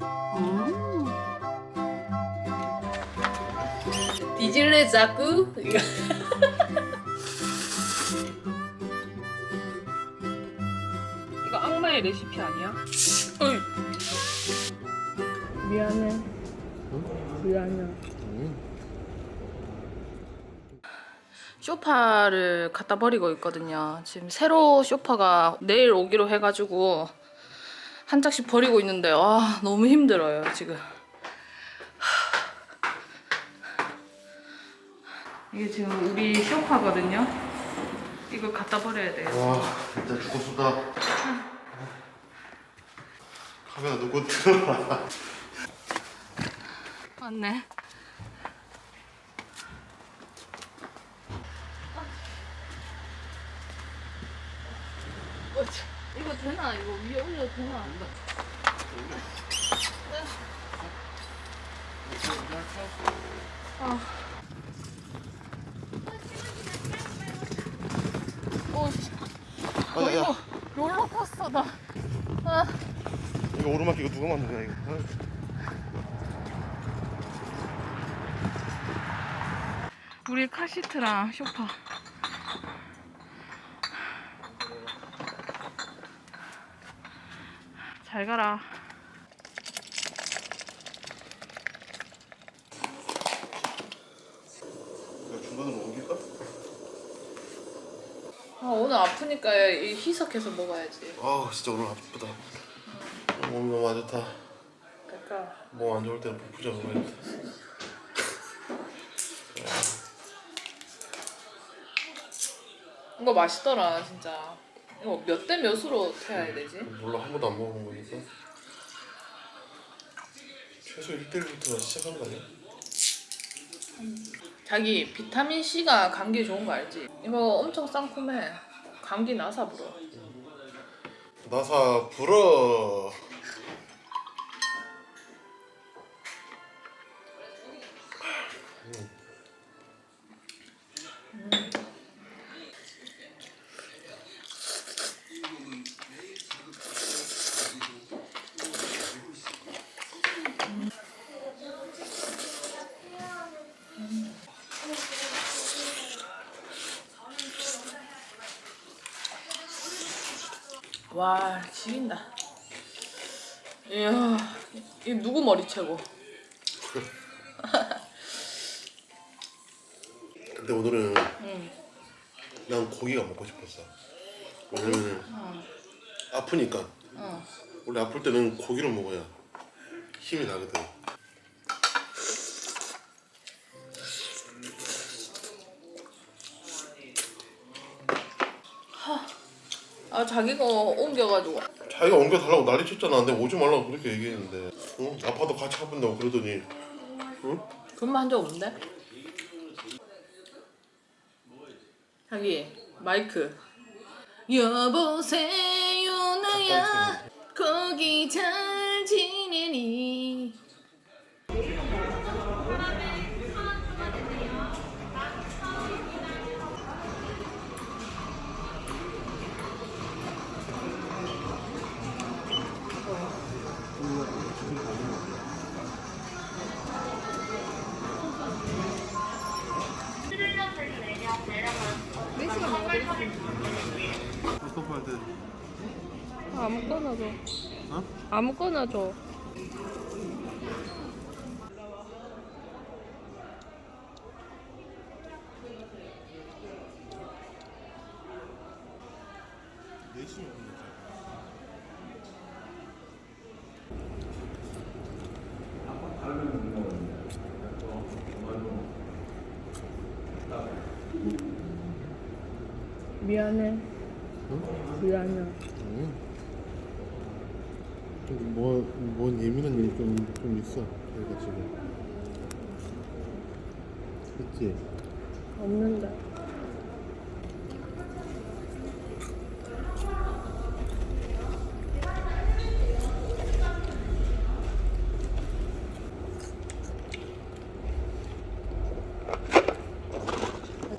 음. 뒤질래 자꾸? 이거. 악마의 레시피 아니야? 미안해. 미안해. 쇼파를 갖다 버리고 있거든요. 지금 새로 쇼파가 내일 오기로 해가지고 한 짝씩 버리고 있는데 아 너무 힘들어요 지금. 이게 지금 우리 쇼파거든요. 이거 갖다 버려야 돼요. 와 진짜 죽었다 카메라 누구 들어라 맞네. 어, 참, 이거 되나? 이거 위에 올려도 되나? 아. 어, 씨. 어, 아, 야, 이거 롤러코스터다. 아. 이거 오르막 이거 누가 만든 거야 이거 아, 우리 카시트랑 쇼파. 잘 가라. 이거 중간으로 옮길까? 아, 오늘 아프니까 이 희석해서 먹어야지. 아 진짜 오늘 아프다 몸 너무 안 좋다 그러니까 몸 안 좋을 때는 복부자 먹어야겠다 이거 맛있더라 진짜. 이거 몇 대 몇으로 태워야 되지? 몰라 한 번도 안 먹어본 거니까 최소 1대1부터 시작하는 거 아니야? 자기 비타민 C가 감기에 좋은 거 알지? 이거 엄청 상큼해. 감기 나사 불어. 나사 불어 와 지린다. 이야 이 누구 머리채고? 근데 오늘은 응. 난 고기가 먹고 싶었어 왜냐면 아프니까 어. 원래 아플 때는 고기를 먹어야 힘이 나거든 아 자기가 옮겨가지고. 자기가 옮겨달라고 난리 쳤잖아. 근데 오지 말라고 그렇게 얘기했는데. 응? 아파도 같이 아픈다고 그러더니. 응? 그런 말 한 적 없는데? 자기 마이크. 여보세요 나야. 거기 잘 지내니 아무거나 줘. 어? 아무거나 줘. 끝났지 미안해. 미안해. 뭐, 뭔 예민한 일이 좀, 좀 있어 저희가 지금 그치? 없는데.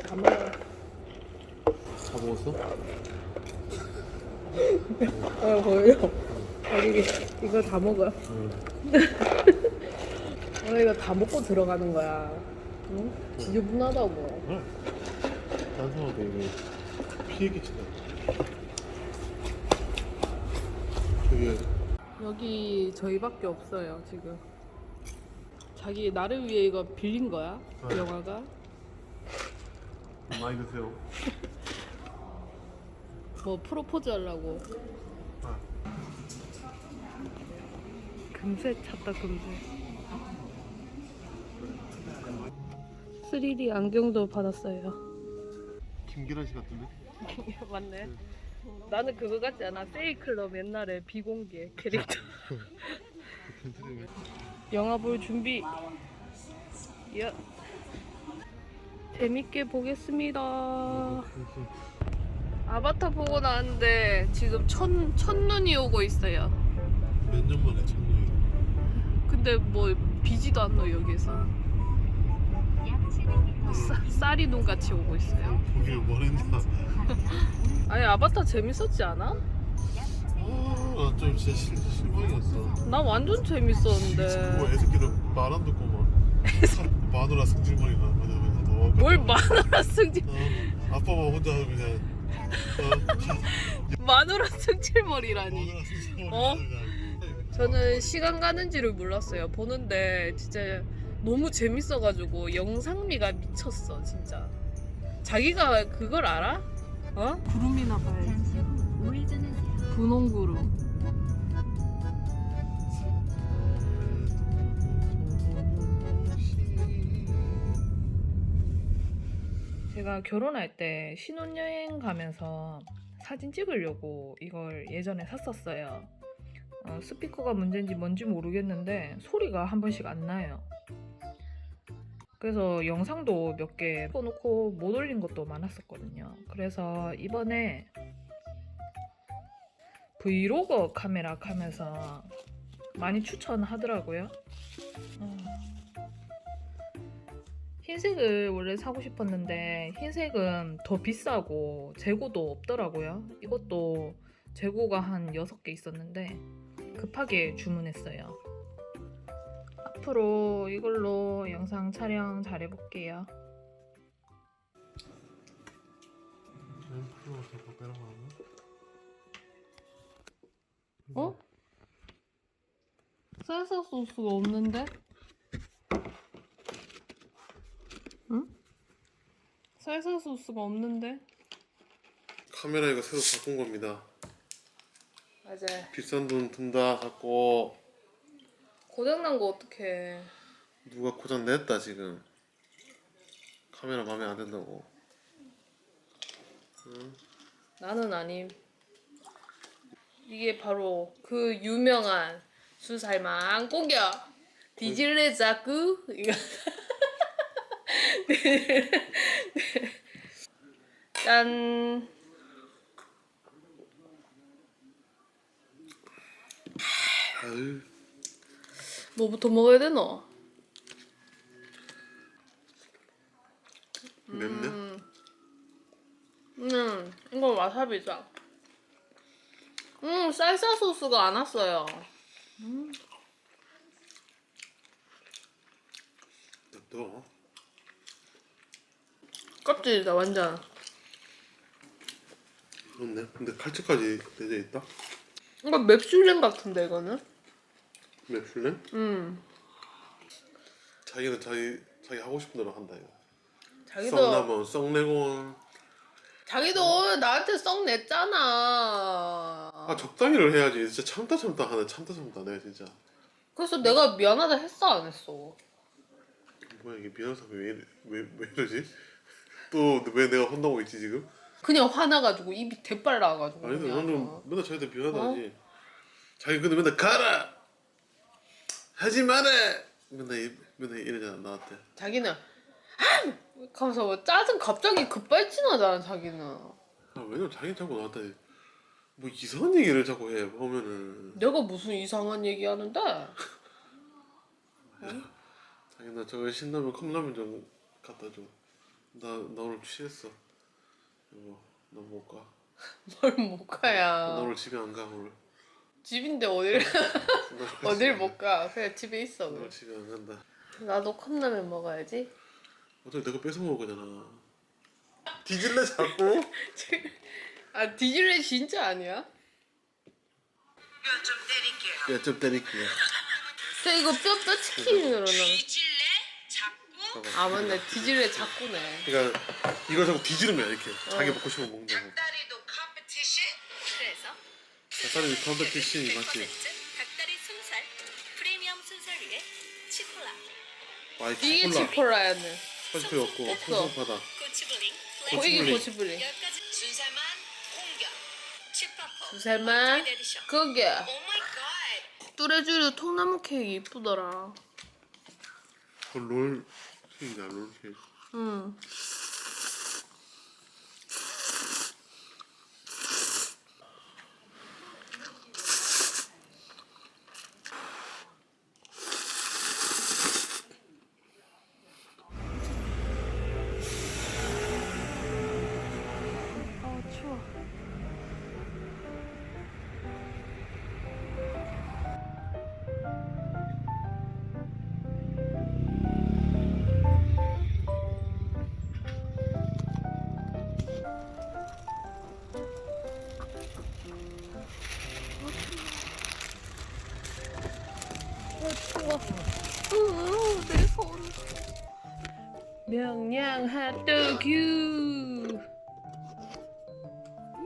다 먹어. 다 먹었어? 어, 보여. 자기 이거 다 먹어. 응아 이거 다 먹고 들어가는 거야. 응? 지저분하다고. 딴 사람도 이게 피해 끼친다. 저기 여기 저희밖에 없어요 지금. 자기 나를 위해 이거 빌린 거야? 네. 영화가? 많이 드세요. 뭐 프로포즈 하려고. 금세 찾다 금세. 3D 안경도 받았어요. 김기란 씨 같은데? 맞네. 나는 그거 같지 않아? 세이클럽 옛날에 비공개 캐릭터. 영화 볼 준비. 야. 재밌게 보겠습니다. 아바타 보고 나왔는데 지금 첫, 첫눈이 오고 있어요. 몇 년 만에 천년이. 근데 뭐 비지도 않노 여기서. 싸, 쌀이 눈같이 오고 있어요. 보길 원했나? 아니 아바타 재밌었지 않아? 아, 좀 진짜 실, 실망이었어. 나 완전 뭐 재밌었는데. 애새끼들 말 안 듣고 막 마누라 승질머리나 그냥 그냥 너뭘 마누라 승질 어, 아빠만 혼자 그냥 어, 마누라 승질머리라니. 마누라 승질머리 어? 그냥 저는 시간 가는지를 몰랐어요. 보는데 진짜 너무 재밌어가지고 영상미가 미쳤어 진짜. 자기가 그걸 알아? 어? 구름이나 봐야지. 분홍 구름. 제가 결혼할 때 신혼여행 가면서 사진 찍으려고 이걸 예전에 샀었어요. 어, 스피커가 문제인지 뭔지 모르겠는데 소리가 한 번씩 안 나요. 그래서 영상도 몇 개 꺼놓고 못 올린 것도 많았었거든요. 그래서 이번에 브이로그 카메라 하면서 많이 추천하더라고요. 어. 흰색을 원래 사고 싶었는데 흰색은 더 비싸고 재고도 없더라고요. 이것도 재고가 한 6개 있었는데 급하게 주문했어요. 앞으로 이걸로 영상 촬영 잘 해볼게요. 어? 살사 소스가 없는데? 응? 살사 소스가 없는데? 카메라 이거 새로 바꾼 겁니다 맞아. 비싼 돈 든다 갖고 고장난 거 어떡해. 누가 고장 냈다 지금 카메라 마음에 안 든다고 나는 아님. 이게 바로 그 유명한 수살만 공격. 디질레 자꾸 이거. 짠. 아유 뭐부터 먹어야 되노? 맵네 음, 이거 와사비죠. 음, 쌀쌀 소스가 안 왔어요. 너 껍질이다 완전. 그렇네 근데 칼집까지 내져 있다 이거 맵슐랭 같은데 이거는? 맵슐랭? 음, 자기는 자기 자기 하고 싶은 대로 한다 이거 자기도 썩나면 썩내곤 자기도 나한테 썩 냈잖아. 아 적당히를 해야지 진짜 참다 참다 하네 참다 참다 내가 진짜 그래서 내가 미안하다 했어 안 했어? 뭐야 이게 미안해서 왜, 이래- 왜, 왜 이러지? 또 왜 내가 혼나고 있지 지금? 그냥 화나가지고 입이 대빨 나와가지고. 아니 근데 그냥. 나는 맨날 자기한테 미안하다 어? 자기 근데 맨날 가라! 하지 마라! 맨날, 이- 맨날 이러잖아 나한테 자기는 아! 하면서 뭐 짜증 갑자기 급발진하잖아 자기는. 아, 왜냐면 자기 자꾸 나한테 뭐 이상한 얘기를 자꾸 해 보면은 내가 무슨 이상한 얘기 하는데? 자기 나 저거 신라면 컵라면 좀 갖다 줘나 나 오늘 취했어 여보 나못 가. 뭘못나 가야. 오늘 집에 안 가 오늘 집인데 어딜 어딜 못 가. 그냥 집에 있어. 나 집에 안 간다. 나도 컵라면 먹어야지. 어차피 내가 뺏어 먹을 거잖아. 뒤질래 자꾸? 아 디질레 진짜 아니야? 야 좀 때릴게요. 저 이거 뼈뼈? 자꾸? 봐봐. 아 맞네 디질레 자꾸네. 그러니까 이걸 자꾸 뒤지르면 이렇게 자기 먹고 싶은 거 먹는다고. 닭다리도 컴피티션? 그래서 닭다리 컴pe티션이 맞지? 닭다리 순살 프리미엄 순살 위에 치콜라 와이 이게 콜라 치포라야는. 스파이크 없고 없어. 푸석하다. 고치블링 어, 이게. 고치블링. 여기까지 순살만 공격 칩파퍼 두 살만 그게 오 마이 갓 뚜레쥬르 통나무 케이크 이쁘더라. 그롤 케이크야 롤 케이크. 응.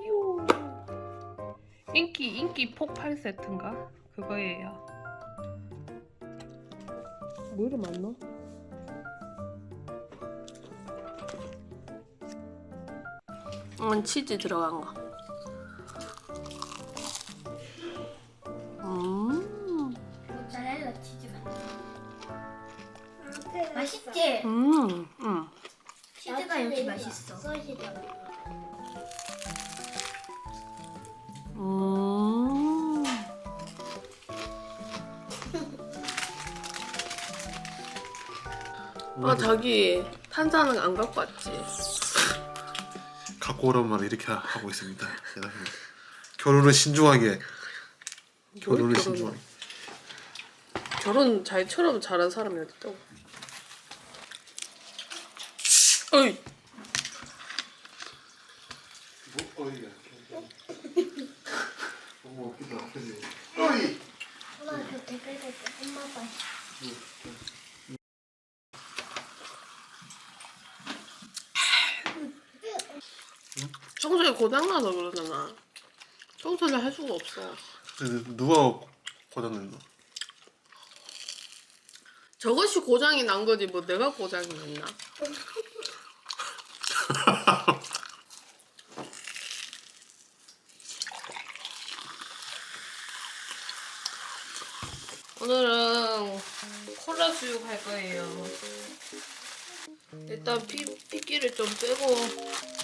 요. 인기 인기 폭발 세트인가? 그거예요. 뭐를 만나? 응, 치즈 들어간 거. 음, 모짜렐라 치즈 같은 맛있지? 음, 맛있어 음. 아 자기 탄산은 안 갖고 왔지? 갖고 오란 말을 이렇게 하고 있습니다. 대단합니다. 결혼을 신중하게. 결혼을? 신중하게. 결혼 자기처럼 잘한 사람이 어딨다고? 어이. 뭐 어이야. 너무 웃기다. 그지? 어이. 엄마 그 댓글 댓글 엄마 봐 청소에 고장나서 그러잖아. 청소를 할 수가 없어. 근데 누가 고장냈나? 저것이 고장이 난 거지 뭐 내가 고장이 났나? 오늘은 콜라 수육 할 거예요. 일단 피, 피끼를 좀 빼고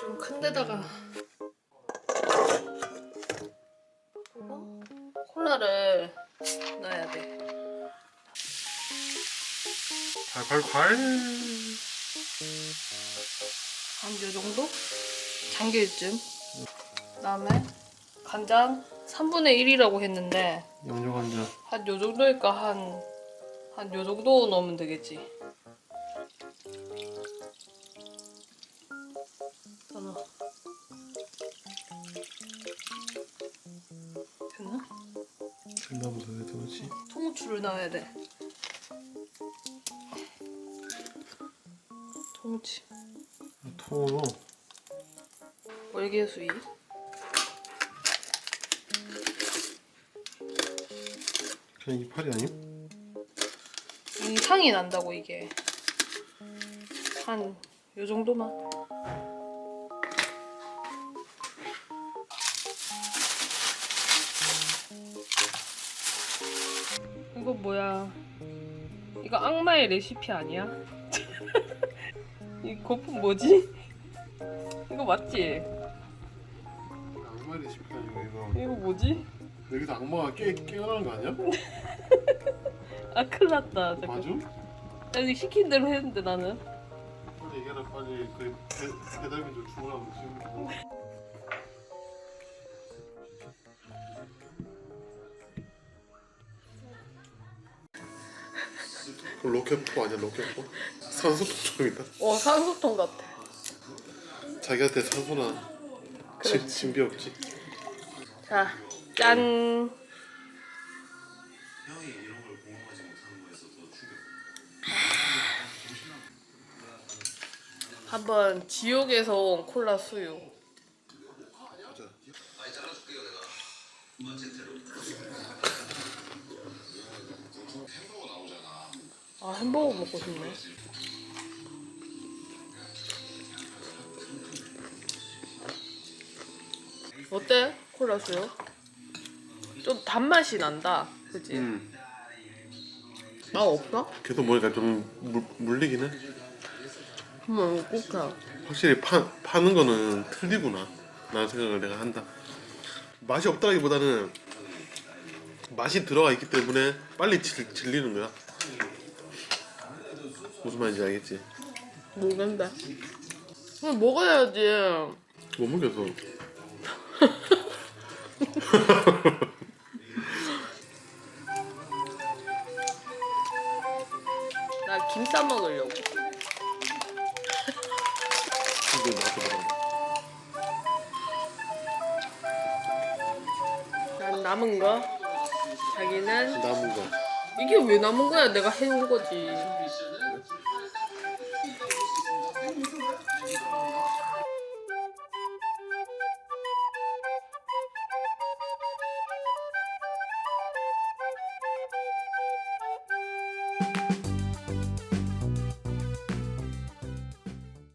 좀 큰 데다가 콜라를 넣어야 돼. 발발발. 한요 정도? 잠길 쯤. 그다음에 간장 3분의 1이라고 했는데 양조 간장. 한요 정도일까 한 한 요 정도 넣으면 되겠지. 더 넣어. 됐나? 됐나 보다. 왜 그러지? 통후추를 넣어야 돼. 통후추. 통으로. 월계수이. 그냥 이파리 아니야? 이 향이 난다고 이게. 한 요 정도만. 이거 뭐야? 이거 악마의 레시피 아니야? 이 거품 뭐지? 이거 맞지? 악마 레시피 아니고 이거. 이거 뭐지? 여기서 악마가 깨 깨어나는 거 아니야? 아 큰일 났다. 맞아? 여기 시킨 대로 했는데 나는. 빨리 얘기해라 빨리 그 배, 배달민들 주문하고 지금 그 로켓포 아니야 로켓포? 산소통이다 어 산소통 같아. 자기한테 산소나 진, 진비 없지 자, 짠. 한번 지옥에서 온 콜라 수유. 아 햄버거 먹고 싶네. 어때? 콜라 수유? 좀 단맛이 난다. 그치? 음. 아 없어? 계속 먹으니까 좀 물, 물리긴 해 한번 꼭 해. 확실히 파, 파는 거는 틀리구나 라는 생각을 내가 한다 맛이 없다기보다는 맛이 들어가 있기 때문에 빨리 질, 질리는 거야 무슨 말인지 알겠지? 모르겠는데. 그럼 먹어야지. 못 먹여서 싸 먹으려고. 근데 나도 먹어 난 남은 거. 자기는 남은 거 이게 왜 남은 거야? 내가 해온 거지.